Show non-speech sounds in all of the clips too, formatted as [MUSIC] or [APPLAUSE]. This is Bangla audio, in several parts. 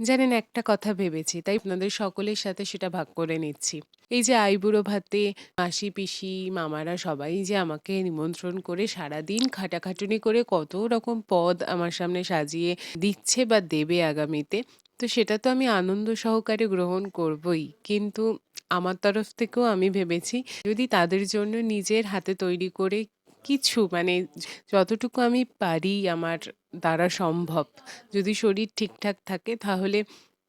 জানেন একটা কথা ভেবেছি তাই আপনাদের সকলের সাথে সেটা ভাগ করে নিচ্ছি। এই যে আইবুড়ো ভাতে মাসি, পিসি, মামারা সবাই যে আমাকে নিমন্ত্রণ করে সারাদিন খাটাখাটুনি করে কত রকম পদ আমার সামনে সাজিয়ে দিচ্ছে বা দেবে আগামীতে। তো সেটা তো আমি আনন্দ সহকারে গ্রহণ করবই। কিন্তু আমার তরফ থেকেও আমি ভেবেছি যদি তাদের জন্য নিজের হাতে তৈরি করে কিছু মানে যতটুকু আমি পারি আমার দ্বারা সম্ভব। যদি শরীর ঠিকঠাক থাকে তাহলে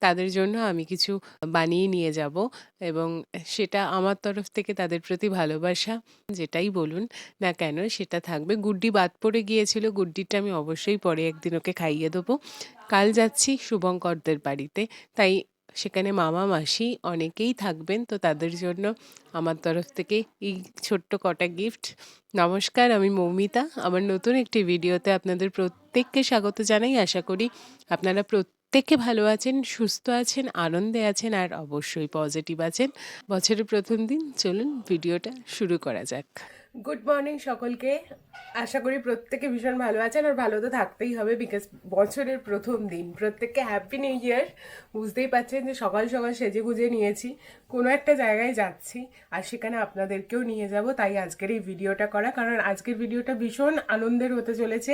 তাদের জন্য আমি কিছু বানিয়ে নিয়ে যাব এবং সেটা আমার তরফ থেকে তাদের প্রতি ভালোবাসা, যেটাই বলুন না কেন সেটা থাকবে। গুড্ডি বাদ পড়ে গিয়েছিল, গুড্ডিটা আমি অবশ্যই পরে একদিন ওকে খাইয়ে দেবো। কাল যাচ্ছি শুভঙ্করদের বাড়িতে, তাই সেখানে মামা, মাসি অনেকেই থাকবেন। তো তাদের জন্য আমার তরফ থেকে এই ছোট্ট কটা গিফট। নমস্কার, আমি মৌমিতা। আমার নতুন একটি ভিডিওতে আপনাদের প্রত্যেককে স্বাগত জানাই। আশা করি আপনারা প্রত্যেকে ভালো আছেন, সুস্থ আছেন, আনন্দে আছেন আর অবশ্যই পজিটিভ আছেন। বছরের প্রথম দিন, চলুন ভিডিওটা শুরু করা যাক। গুড মর্নিং সকলকে। আশা করি প্রত্যেকে ভীষণ ভালো আছেন আর ভালো তো থাকতেই হবে বিকজ বছরের প্রথম দিন। প্রত্যেককে হ্যাপি নিউ ইয়ার বুঝতেই পারছেন যে সকাল সকাল সেজে গুজে নিয়েছি। কোনো একটা জায়গায় যাচ্ছি আর সেখানে আপনাদেরকেও নিয়ে যাব। তাই আজকের এই ভিডিওটা করা। কারণ আজকের ভিডিওটা ভীষণ আনন্দের হতে চলেছে।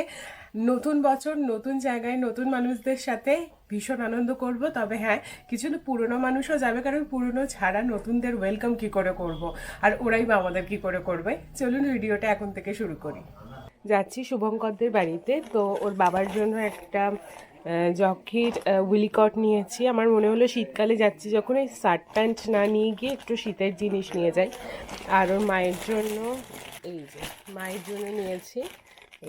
নতুন বছর, নতুন জায়গায়, নতুন মানুষদের সাথে ভীষণ আনন্দ করব। তবে হ্যাঁ কিছু না পুরনো মানুষও যাবে, কারণ পুরনো ছাড়া নতুনদের ওয়েলকাম কি করে করব? আর ওরাই বা আমাদের কি করে করবে? চলুন ভিডিওটা এখন থেকে শুরু করি। যাচ্ছি শুভঙ্করদের বাড়িতে। তো ওর বাবার জন্য একটা জকির উইলিকট নিয়েছি। আমার মনে হলো শীতকালে যাচ্ছি যখন এই শার্ট প্যান্ট না নিয়ে গিয়ে একটু শীতের জিনিস নিয়ে যাই। আর ওর মায়ের জন্য, এই যে, মায়ের জন্য নিয়েছি।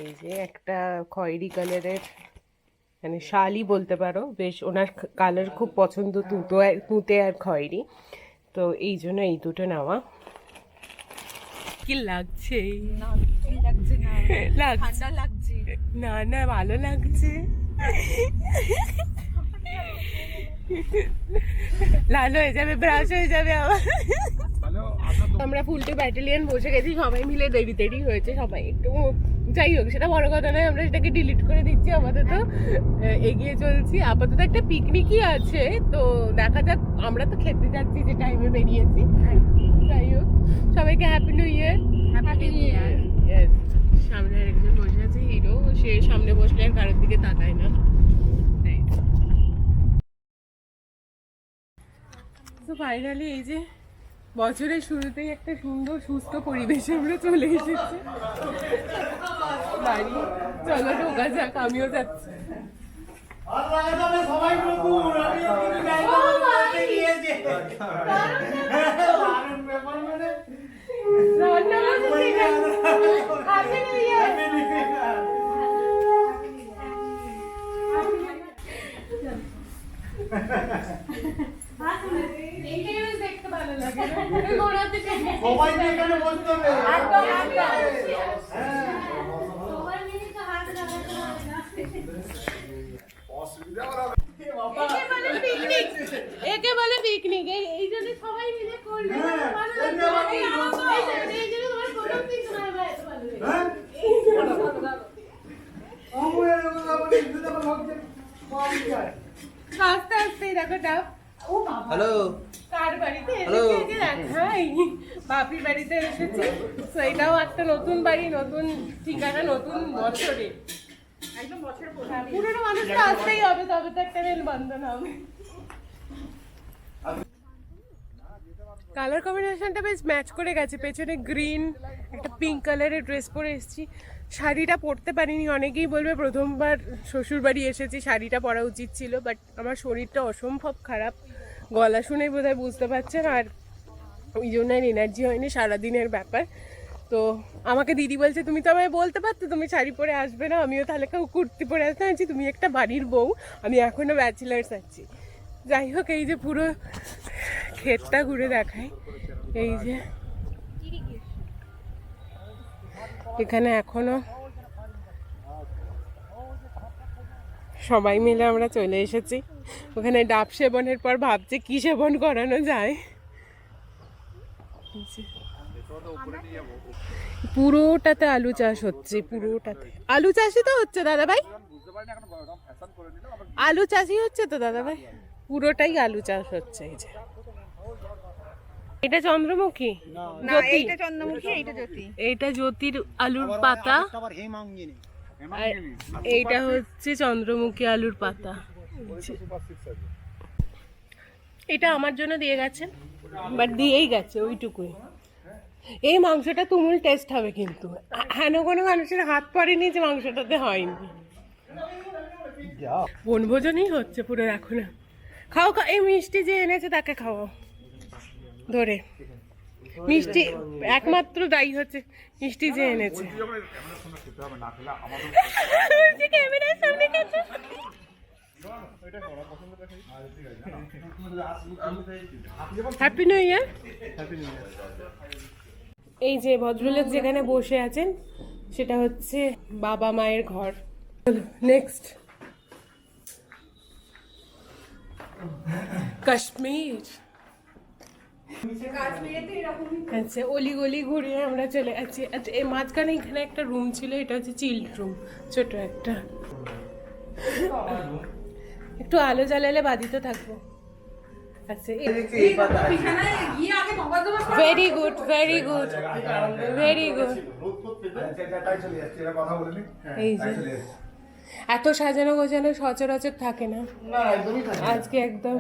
এই যে একটা খয়েরি কালারের মানে শালই বলতে পারো বেশ ওনার কালার খুব পছন্দ তুতো আর- তুঁতে আর খয়েরি। তো এই জন্য এই দুটো নেওয়া। কি লাগছে? না না। ভালো লাগছে। লাল হয়ে যাবে ব্রাশ হয়ে যাবে আবার। আমরা ফুলটে ব্যাটালিয়ান বসে গেছি সবাই মিলে দেরি দেরি হয়েছে সবাই একটু যাই হোক সেটা বড় কথা নয় আমরা সেটাকে ডিলিট করে দিচ্ছি আপাতত। এগিয়ে চলছি। আপাতত একটা পিকনিকই আছে তো দেখা যাক আমরা তো খেতে যাচ্ছি যে টাইমে বেরিয়েছি। যাই হোক সবাইকে happy new year happy new year. সামনে আরেকজন বসে আছে হিরো সে সামনে বসলে আর কারোর দিকে তাকায় না। তো ফাইনালি এই যে বছরের শুরুতেই একটা সুন্দর সুস্থ পরিবেশে আমরা চলে এসেছি বাড়ি চলো ঢোকা যাক আমিও যাচ্ছি সবাই নতুন আমি একটু গাইবো বলতে গিয়েছে দারুণ ব্যাপার মানে রান্না বসেছি হ্যাপি নিউ ইয়ার দেখতে ভালো লাগে গোড়াতে সবাইকে এখানে বসতে হবে। একদম। একে বলে পিকনিক এই জন্য সবাই মিলে করবে হ্যাঁ, এই জন্য- তোমার। হ্যাঁ? আস্তে আস্তে দেখো ডাব হ্যালো কার বাড়িতে. এই বাপির বাড়িতে এসেছি। তো এটাও একটা নতুন বাড়ি নতুন ঠিকানা নতুন বছরে। একদম বছর হ্যাঁ, পুরোনো মানুষ তো আসতেই হবে তবে তো একটা রেল বন্ধন হবে। কালার কম্বিনেশনটা বেশ ম্যাচ করে গেছে। পেছনে গ্রিন একটা পিঙ্ক কালারের ড্রেস পরে এসেছি। শাড়িটা পরতে পারিনি অনেকেই বলবে প্রথমবার শ্বশুর বাড়ি এসেছি শাড়িটা পরা উচিত ছিল বাট আমার শরীরটা অসম্ভব খারাপ। গলা শুনেই বোধহয় বুঝতে পারছেন আর ওই জন্য আর এনার্জি হয়নি, সারাদিনের ব্যাপার। তো আমাকে দিদি বলছে, তুমি তো আমায় বলতে পারতো, তুমি শাড়ি পরে আসবে না। আমিও তাহলে কেউ কুর্তি পরে আসতে আছি, তুমি একটা বাড়ির বউ। আমি এখনও ব্যাচেলার্স আছি। যাই হোক, এই যে পুরো ক্ষেতটা ঘুরে দেখায়। এই যে এখানে এখনও সবাই মিলে আমরা চলে এসেছি। ওখানে ডাব সেবনের পর ভাবছি, কি সেবন করানো যায়? পুরোটাতে আলু চাষ হচ্ছে পুরোটাতে। আলু চাষই তো হচ্ছে দাদা ভাই পারিনি এখন গরম ফ্যাশন করে নিলাম আবার আলু চাষই হচ্ছে তো দাদা ভাই পুরোটাই আলু চাষ হচ্ছে এই যে। এটা চন্দ্রমুখী? না জ্যোতি? এইটা জ্যোতির আলুর পাতা। এইটা হচ্ছে চন্দ্রমুখী আলুর পাতা। এটা আমার জন্য দিয়ে গেছে বাট দিয়েই গেছে ওইটুকুই। এই মাংসটা তুমুল টেস্ট হবে কিন্তু। হেন কোনো মানুষের হাত পড়েনি যে মাংসটাতে হয়নি। বনভোজনই হচ্ছে পুরো দেখো না খাও খাও এই মিষ্টি যে এনেছে তাকে খাওয়াও। ধরে। মিষ্টি একমাত্র দায়ী হচ্ছে মিষ্টি যে এনেছে। ক্যামেরার সামনে [LAUGHS] হ্যাপি নিউ ইয়ার এই যে ভদ্রলোক যেখানে বসে আছেন, সেটা হচ্ছে বাবা মায়ের ঘর। নেক্সট কাশ্মীর। আচ্ছা অলি গলি ঘুরিয়ে আমরা চলে যাচ্ছি। আচ্ছা এই মাঝখানে এখানে একটা রুম ছিল, এটা হচ্ছে চিল্ড রুম ছোট একটা। একটু আলো জ্বালালে বাদিত থাকব। Very good very good very good এই যে। এত সাজানো গোছানো সচরাচর থাকে না। আজকে একদম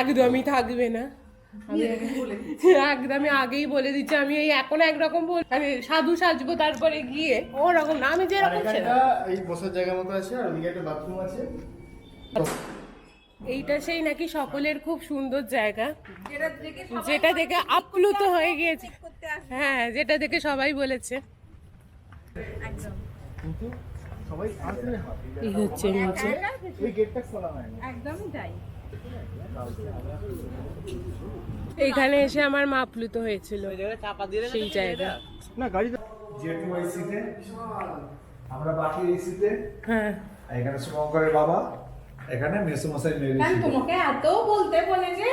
একদমই থাকবে না। [LAUGHS] একদমই আগেই বলে দিচ্ছি আমি এই এখন একরকম বল মানে সাধু সাজবো তারপরে গিয়ে ওরকম না আমি যেরকম এই বসার জায়গা মতো আছে আর ওদিকে একটা বাথরুম আছে। এইটা সেই নাকি সকলের খুব সুন্দর জায়গা। যেটা দেখে সবাই যেটা দেখে আপ্লুত হয়ে গিয়েছে। হ্যাঁ যেটা দেখে সবাই বলেছে। একদম। সবাই আসলে এই হচ্ছে নিচে এই গেটটা খোলা হয়নি। একদমই তাই এইখানে এসে আমার মা আপ্লুত হয়েছিল সেই জায়গা না গাড়িতে যেহেতু এই সিটে আমরা বাকি এই সিটে হ্যাঁ এখানে শুভঙ্করের বাবা এখানে মেসুমশাই মেরে তোমাকে এত বলতে বলে যে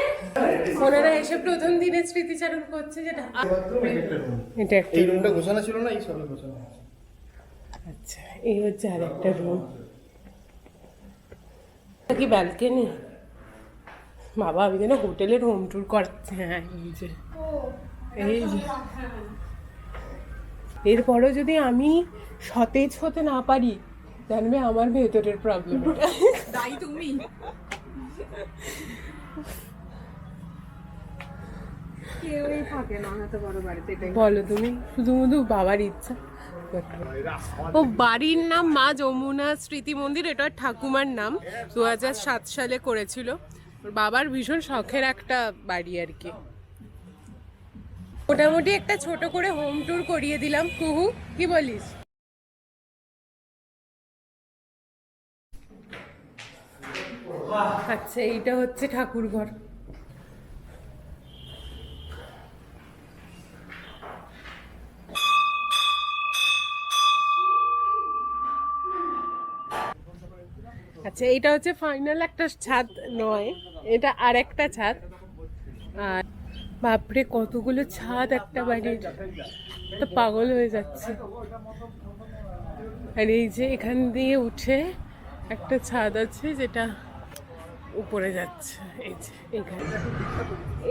ওনারা এসে প্রথম দিনের স্মৃতিচারণ করছে যেটা এটা এই রুমটা গোছানো ছিল না? এই গোছানো আচ্ছা এই হচ্ছে আর একটা রুম কি ব্যালকনি বাবা আমি যেন হোটেলের হোম ট্যুর করাচ্ছি হ্যাঁ এই যে। এই যে। এরপরও যদি আমি সতেজ হতে না পারি জানবে আমার ভেতরের প্রবলেম তাই তুমি। কেউই থাকে না এত বড় বাড়িতে বলো তুমি শুধু শুধু বাবার ইচ্ছা। ও বাড়ির নাম মা যমুনা স্মৃতি মন্দির এটা ঠাকুমার নাম। দু সাত সালে করেছিল। বাবার ভীষণ শখের একটা বাড়ি আর কি। মোটামুটি একটা ছোট করে হোম ট্যুর করিয়ে দিলাম। কুহু, কি বলিস? আচ্ছা এইটা হচ্ছে ঠাকুর ঘর আচ্ছা এটা হচ্ছে ফাইনাল একটা ছাদ নয়, এটা আর একটা ছাদ। আর বাপরে, কতগুলো ছাদ একটা বাড়ির। পাগল হয়ে যাচ্ছে। আর এই যে এখান দিয়ে উঠে একটা ছাদ আছে যেটা উপরে যাচ্ছে। এই যে এখানে।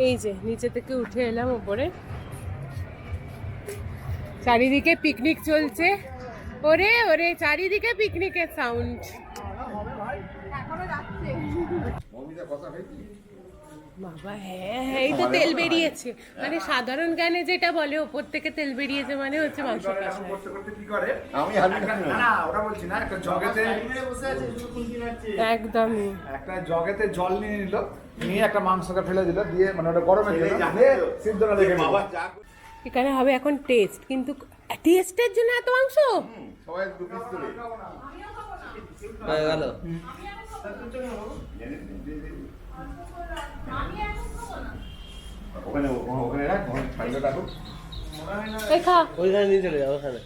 এই যে, নিচে থেকে উঠে এলাম উপরে। চারিদিকে পিকনিক চলছে। ওরে ওরে, চারিদিকে পিকনিকের সাউন্ড এখনও যাচ্ছে বাবা হ্যাঁ হ্যাঁ এই তো তেল বেরিয়েছে। মানে সাধারণ জ্ঞানে যেটা বলে ওপর থেকে তেল বেরিয়েছে মানে হচ্ছে মাংস কষা করতে করতে কি করে? আমি না ওটা বলছি না একটা জগেতে একদমই। একটা জগেতে জল নিয়ে নিল নিয়ে একটা মাংসকে ফেলে দিল দিয়ে মানে ওটা জন্য দিয়ে সিদ্ধটা দেখে বাবা এখানে হবে এখন টেস্ট কিন্তু টেস্টের জন্য এত মাংস? সবাই দু পিস করে। ওখানে ওখানে রাখ। ওখানে ঠান্ডা রাখো ওইখানে নিয়ে চলে যাও ওখানে।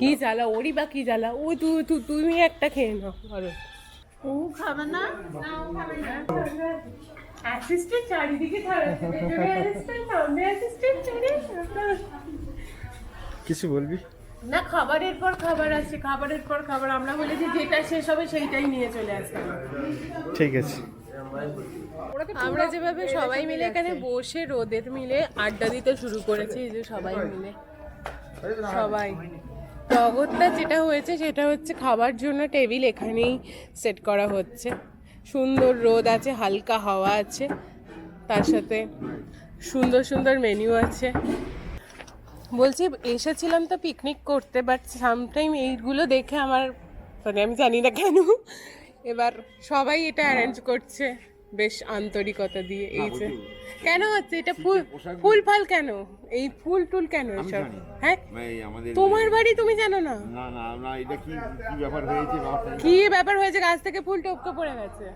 কি জ্বালা ওরই বা কি জ্বালা? ও তুই তুই তুমি একটা খেয়ে নাও আরও ও খাবে না? চারিদিকে অ্যাসিস্ট্যান্ট অ্যাসিস্ট্যান্ট কিছু বলবি? না খাবারের পর খাবার আছে খাবারের পর খাবার। আমরা বলেছি যেটা শেষ হবে সেইটাই নিয়ে চলে আসতে ঠিক আছে। আমরা যেভাবে সবাই মিলে এখানে বসে রোদের মিলে আড্ডা দিতে শুরু করেছি এই যে সবাই মিলে। সবাই। জগৎটা যেটা হয়েছে সেটা হচ্ছে খাবার জন্য টেবিল এখানেই সেট করা হচ্ছে। সুন্দর রোদ আছে হালকা হাওয়া আছে তার সাথে সুন্দর সুন্দর মেনু আছে। বলছি এসেছিলাম তো পিকনিক করতে বাট সামটাইম এইগুলো দেখে আমার মানে আমি জানি না কেন এবার সবাই এটা অ্যারেঞ্জ করছে বেশ আন্তরিকতা দিয়ে এই যে। কেন হচ্ছে? এটা ফুল ফুল ফাল কেন? এই ফুল টুল কেন এসব? হ্যাঁ? তোমার বাড়ি তুমি জানো না? না না না এটা কি কি ব্যাপার হয়েছে? কি ব্যাপার হয়েছে? গাছ থেকে ফুল টপকে পড়ে গেছে.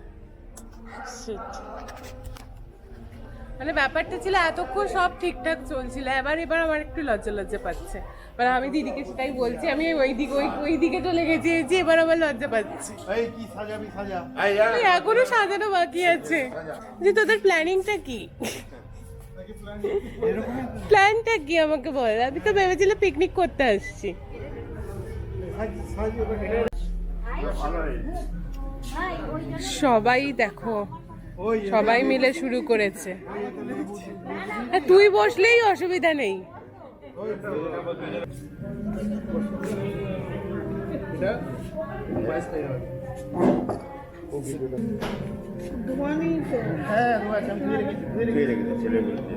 মানে ব্যাপারটা ছিল এতক্ষণ সব ঠিকঠাক চলছিল এবার এবার আমার একটু লজ্জা লজ্জা পাচ্ছে। মানে আমি দিদিকে সেটাই বলছি আমি ওই দিকে ওই ওই দিকে চলে গেছি যে এবার আমার লজ্জা পাচ্ছে। এই কি সাজাবি সাজা? এই এখনও সাজানো বাকি আছে। যে তোদের প্ল্যানিংটা কি? প্ল্যানটা কি আমাকে বল? আমি তো ভেবেছিলাম পিকনিক করতে আসছি। সবাই দেখো সবাই মিলে শুরু করেছে। আর তুই বসলেই অসুবিধা নেই। ধুয়ে রেখেছে ছেলে বলেছে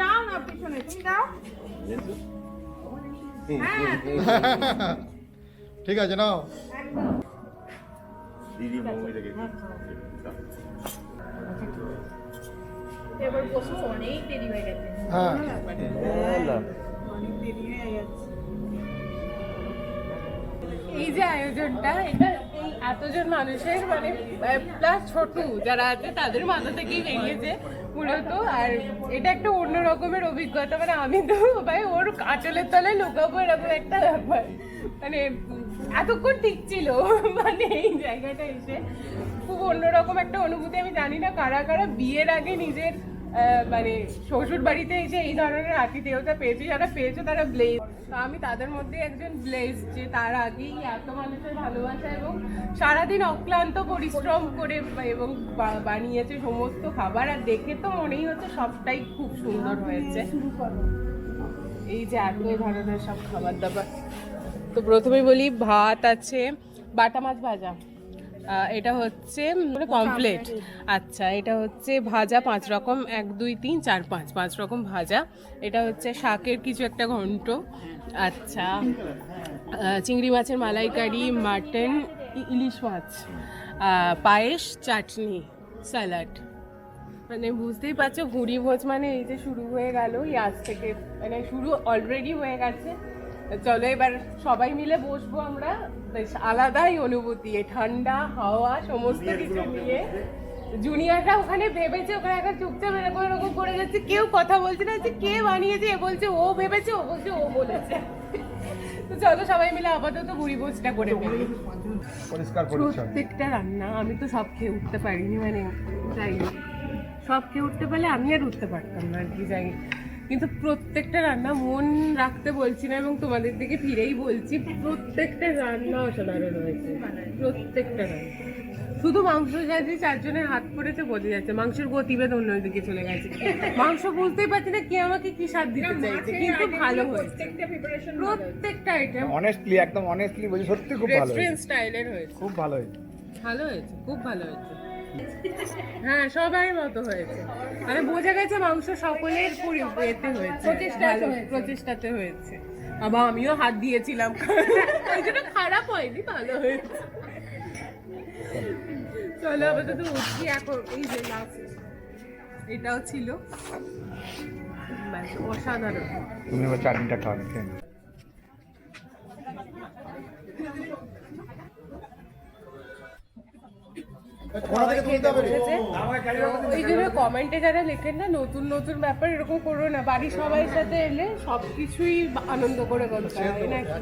যাও না পিছনে তুমি যাও। [LAUGHS] ঠিক আছে নাও। দিদি মৌমি রেখে এবার বসো অনেক দেরি হয়ে গেছে। হ্যাঁ। অনেক দেরি হয়ে গেছে এই যে আয়োজনটা এটা এই এতজন মানুষের মানে প্লাস ছোট যারা আছে তাদের মাথা থেকেই বেরিয়েছে। মূলত আর এটা একটা অন্য রকমের অভিজ্ঞতা মানে আমি তো ভাই ওর কাটলের তলায় লুকাবো এরকম একটা ব্যাপার। মানে এতক্ষণ ঠিক ছিল মানে এই জায়গাটা এসে। খুব অন্যরকম একটা অনুভূতি, আমি জানি না কারা কারা বিয়ের আগে নিজের মানে শ্বশুর বাড়িতে এসে এই ধরনের আতিথেয়তা পেয়েছে, যারা পেয়েছে তারা ব্লেজ তো আমি তাদের মধ্যে একজন ব্লেজ যে তার আগেই এত মানুষের ভালোবাসা এবং সারাদিন অক্লান্ত পরিশ্রম করে এবং বানিয়েছে সমস্ত খাবার। আর দেখে তো মনেই হচ্ছে সবটাই খুব সুন্দর হয়েছে। এই যে এত ধরনের সব খাবার দাবার। তো প্রথমে বলি ভাত আছে, বাটা মাছ ভাজা। এটা হচ্ছে কমপ্লেট আচ্ছা এটা হচ্ছে ভাজা পাঁচ রকম এক দুই তিন চার পাঁচ। পাঁচ রকম ভাজা। এটা হচ্ছে শাকের কিছু একটা ঘন্ট। আচ্ছা চিংড়ি মাছের মালাইকারি মাটন ইলিশ মাছ পায়েস চাটনি স্যালাড। মানে বুঝতেই পারছ ভুড়ি ভোজ মানে এই যে শুরু হয়ে গেল এই আজ থেকে মানে শুরু অলরেডি হয়ে গেছে। চলো এবার সবাই মিলে বসবো আমরা। বেশ আলাদাই অনুভূতি এই ঠান্ডা হাওয়া সমস্ত কিছু নিয়ে। জুনিয়ররা ওখানে ভেবেছে ওখানে একটা চুপচাপ এরকম এরকম করে যাচ্ছে কেউ কথা বলছে না যে কে বানিয়েছে এ বলছে ও ভেবেছে ও বলছে ও বলেছে। তো চলো সবাই মিলে আপাতত ভুড়ি ভোজটা করে ফেলি। প্রত্যেকটা রান্না আমি তো সব খেয়ে উঠতে পারিনি মানে যাই। সব খেয়ে উঠতে পারলে আমি আর উঠতে পারতাম না আর কি যাই কিন্তু প্রত্যেকটা রান্না মন রাখতে বলছি না এবং তোমাদের দিকে ফিরেই বলছি প্রত্যেকটা রান্না অসাধারণ হয়েছে। প্রত্যেকটা রান্না। শুধু মাংস সাজি চারজনের হাত পড়েছে বোঝা যাচ্ছে মাংসের গতিবেদ অন্যদিকে চলে গেছে। মাংস বুঝতেই পারছি না কে আমাকে কি স্বাদ দিতে চাইছে কিন্তু ভালো হয়েছে। প্রত্যেকটা আইটেম অনেস্টলি একদম অনেস্টলি বলছি সত্যি খুব ভালো রেস্টুরেন্ট স্টাইলের হয়েছে। খুব ভালো হয়েছে। ভালো হয়েছে খুব ভালো হয়েছে। হ্যাঁ সবাই মতো হয়েছে। মানে বোঝা গেছে মাংস সকলের এতে হয়েছে। ভালো, প্রচেষ্টাতে হয়েছে। আবার আমিও হাত দিয়েছিলাম। ওই জন্য খারাপ হয়নি ভালো হয়েছে। চলো আপাতত উঠছি এখন। এই যে লাস্ট এটাও ছিল। অসাধারণ। তুমি এবার চাটনিটা খাওয়ানো জন্য কমেন্টে যারা লেখেন না নতুন নতুন ব্যাপার এরকম করো না। বাড়ির সবাই সাথে এলে সব কিছুই আনন্দ করে করতে হয় নাকি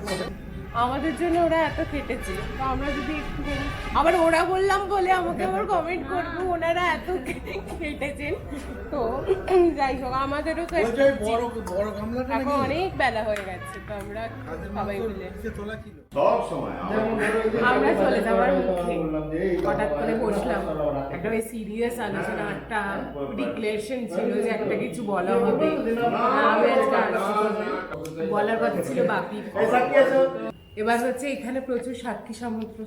আমাদের জন্য ওরা এত খেটেছে তো আমরা যদি একটুখানি আবার ওরা বললাম বলে আমাকে আবার কমেন্ট করব ওনারা এত খেটেছেন তো যাই হোক আমাদেরও তো একটু এখন অনেক বেলা হয়ে গেছে তো আমরা সবাই মিলে সব সময় আমরা চলে যাওয়ার মুখে হঠাৎ করে বসলাম। একটা ওই সিরিয়াস আলোচনা একটা ডিক্লেরেশন ছিল যে একটা কিছু বলা হবে। বলার কথা ছিল বাপির এবার হচ্ছে এখানে প্রচুর সাক্ষী সমুদ্র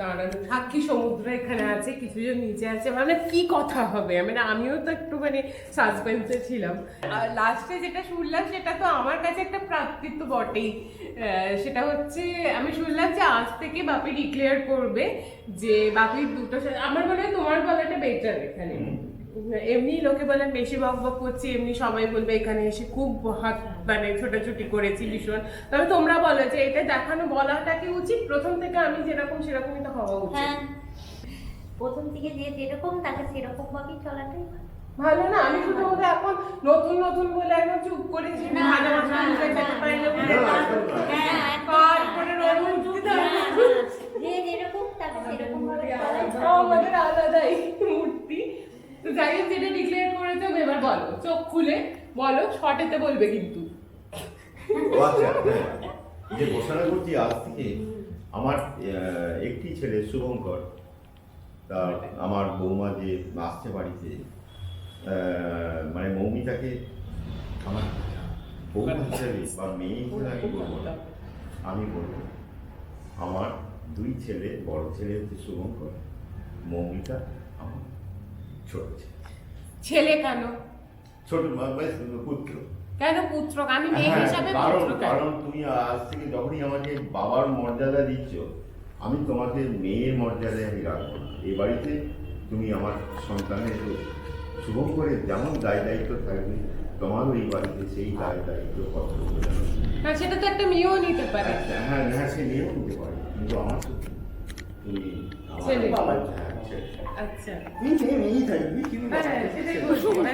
দাঁড়ানো, সাক্ষী সমুদ্র এখানে আছে, কিছুজন নিচে আছে। মানে কি কথা হবে? মানে আমিও তো একটু মানে সাসপেন্সে ছিলাম। লাস্টে যেটা শুনলাম, সেটা তো আমার কাছে একটা প্রাপ্তি বটেই। সেটা হচ্ছে, আমি শুনলাম যে আজ থেকে বাপি ডিক্লেয়ার করবে যে বাপির দুটো আমার মনে হয় তোমার বলাটা বেটার এখানে। এমনি লোকে বলেন বেশি বক বক করছি এমনি সবাই বলবে এখানে এসে খুব হাত মানে ছোটাছুটি করেছি ভীষণ। তবে তোমরা বলো যে এটা দেখানো বলাটা কি উচিত? প্রথম থেকে আমি যেরকম সেরকমই তো হওয়া উচিত। হ্যাঁ। প্রথম থেকে যে যেরকম তাকে সেরকম ভাবেই চলাটাই ভালো। না আমি শুধু ওদের এখন নতুন নতুন বলে একদম চুপ করেছি ভালো খেতে পারি না বলে তারপরে-। যে যেরকম তাকে সেরকম ভাবে আমাদের আলাদাই তো যাই হোক যেটা ডিক্লেয়ার করেছ এবার বলো। চোখ খুলে বলো শর্টেতে বলবে কিন্তু। ও আচ্ছা হ্যাঁ। যে ঘোষণা করছি আজ থেকে আমার একটি ছেলে শুভঙ্কর তা আমার বৌমা যে আসছে বাড়িতে মানে মৌমিতাকে আমার বৌমা হিসেবে বা মেয়ে হিসেবে আমি বলব না। আমি বলব আমার দুই ছেলে বড় ছেলে হচ্ছে শুভঙ্কর মৌমিতা আমার ছোট ছেলে। কেন? ছোট পুত্র। কেন পুত্র? আমি মেয়ে হ্যাঁ, হিসাবে কারণ পুত্র কারণ তুমি আজ থেকে যখনই আমাকে বাবার মর্যাদা দিচ্ছ আমি তোমাকে মেয়ের মর্যাদায় আমি রাখব না। এই বাড়িতে তুমি আমার সন্তানের শুভম করে যেমন দায় দায়িত্ব থাকবে তোমারও এই বাড়িতে সেই দায় দায়িত্ব কর্তব্য সেটা তো একটা মেয়েও নিতে পারে। হ্যাঁ, হ্যাঁ হ্যাঁ সে মেয়েও নিতে পারে কিন্তু আমার আচ্ছা তুমি মেয়ে থাকবি কিন্তু হ্যাঁ সেটাই বলছি মানে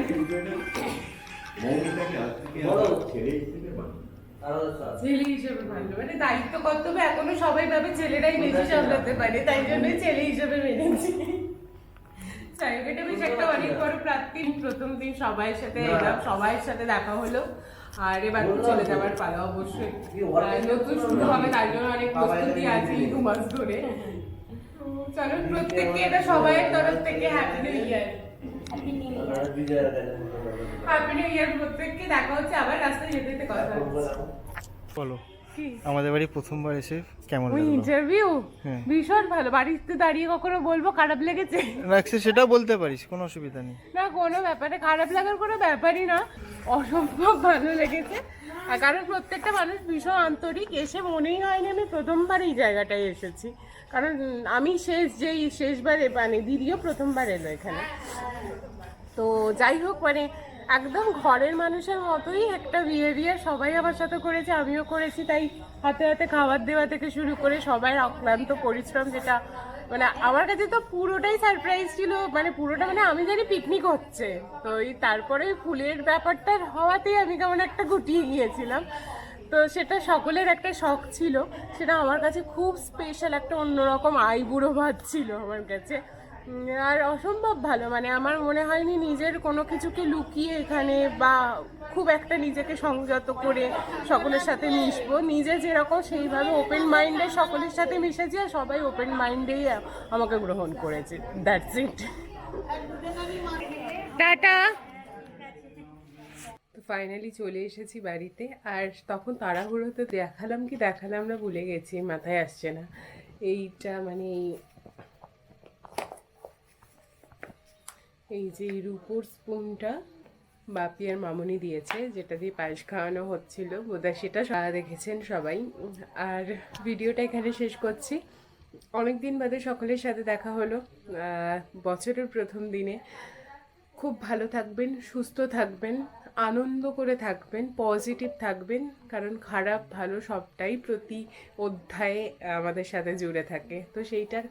মৌমিতাকে আজ থেকে আমার ছেলে। হিসেবে ছেলে হিসেবে ভালো। মানে দায়িত্ব কর্তব্য এখনও সবাই ভাবে ছেলেরাই বেশি সামলাতে পারে তাই জন্য ছেলে হিসেবে মেনেছি। এটা বেশ একটা অনেক বড় প্রাপ্তি প্রথম দিন সবাই সাথে এলাম সবাই সাথে দেখা হলো। আর এবার তো চলে যাবার পালা অবশ্যই। নতুন শুরু হবে তার জন্য অনেক প্রস্তুতি আছে দু মাস ধরে। তো চলো প্রত্যেককে এটা সবাইয়ের তরফ থেকে happy new year happy new year প্রত্যেককে। দেখা হচ্ছে আবার রাস্তায় যেতে যেতে কথা হচ্ছে বলো। আমাদের বাড়ি প্রথমবার এসে কেমন ওই লাগল? ইন্টারভিউ হ্যাঁ। ভীষণ ভালো। বাড়িতে দাঁড়িয়ে কখনো বলব খারাপ লেগেছে? রাখছে সেটাও বলতে পারিস কোনো অসুবিধা নেই। না কোনো ব্যাপারে খারাপ লাগার কোনো ব্যাপারই না। অসম্ভব ভালো লেগেছে। আর কারণ প্রত্যেকটা মানুষ ভীষণ আন্তরিক। এসে মনেই হয়নি আমি প্রথমবার এই জায়গাটায় এসেছি। কারণ আমি শেষ যেই শেষবার মানে দিদিও প্রথমবার এলো এখানে। তো যাই হোক মানে একদম ঘরের মানুষের মতোই একটা বিহেভিয়ার সবাই আমার সাথে করেছে, আমিও করেছি। তাই হাতে হাতে খাবার দেওয়া থেকে শুরু করে সবাই অক্লান্ত পরিশ্রম, যেটা মানে আমার কাছে তো পুরোটাই সারপ্রাইজ ছিল। মানে পুরোটা মানে আমি জানি পিকনিক হচ্ছে। তো এই তারপরে ফুলের ব্যাপারটা হওয়াতেই আমি কেমন একটা গুটিয়ে গিয়েছিলাম। তো সেটা সকলের একটা শখ ছিল। সেটা আমার কাছে খুব স্পেশাল একটা অন্যরকম আইবুড়ো ভাত ছিল আমার কাছে। আর অসম্ভব ভালো মানে আমার মনে হয়নি নিজের কোনো কিছুকে লুকিয়ে এখানে বা খুব একটা নিজেকে সংযত করে সকলের সাথে মিশবো। নিজে যেরকম সেইভাবে ওপেন মাইন্ডে সকলের সাথে মিশেছি আর সবাই ওপেন মাইন্ডেই আমাকে গ্রহণ করেছে। That's it tata. ফাইনালি চলে এসেছি বাড়িতে। আর তখন তাড়াহুড়োতে দেখালাম কি দেখালাম না ভুলে গেছি, মাথায় আসছে না। এইটা মানে এই যে রুপোর স্পুনটা বাপি আর মামনি দিয়েছে, যেটা দিয়ে পায়েস খাওয়ানো হচ্ছিল। বোধহয় সেটা সারা দেখেছেন সবাই। আর ভিডিওটা এখানে শেষ করছি। অনেক দিন বাদে সকলের সাথে দেখা হলো বছরের প্রথম দিনে। খুব ভালো থাকবেন, সুস্থ থাকবেন। আনন্দ করে থাকবেন পজিটিভ থাকবেন, কারণ খারাপ, ভালো সবটাই প্রতি অধ্যায়ে আমাদের সাথে জুড়ে থাকে। তো সেইটার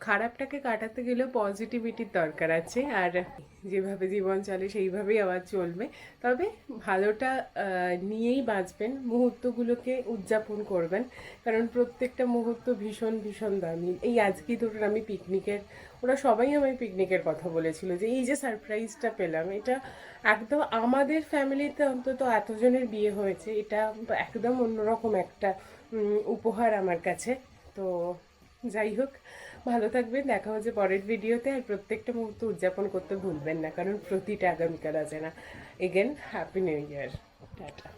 খারাপটাকে কাটাতে গেলেও পজিটিভিটির দরকার আছে। আর যেভাবে জীবন চলে, সেইভাবেই আবার চলবে। তবে ভালোটা নিয়েই বাঁচবেন, মুহূর্তগুলোকে উদযাপন করবেন। কারণ প্রত্যেকটা মুহূর্ত ভীষণ ভীষণ দামি। এই আজকেই ধরুন আমি পিকনিকের ওরা সবাই আমায় পিকনিকের কথা বলেছিল যে, এই যে সারপ্রাইজটা পেলাম, এটা একদম আমাদের ফ্যামিলিতে অন্তত এতজনের বিয়ে হয়েছে, এটা একদম অন্যরকম একটা উপহার আমার কাছে। তো যাই হোক, ভালো থাকবেন, দেখা হচ্ছে পরের ভিডিওতে আর প্রত্যেকটা মুহূর্ত উদযাপন করতে ভুলবেন না, কারণ প্রতিটা আগামীকাল আছে না। Again happy new year tata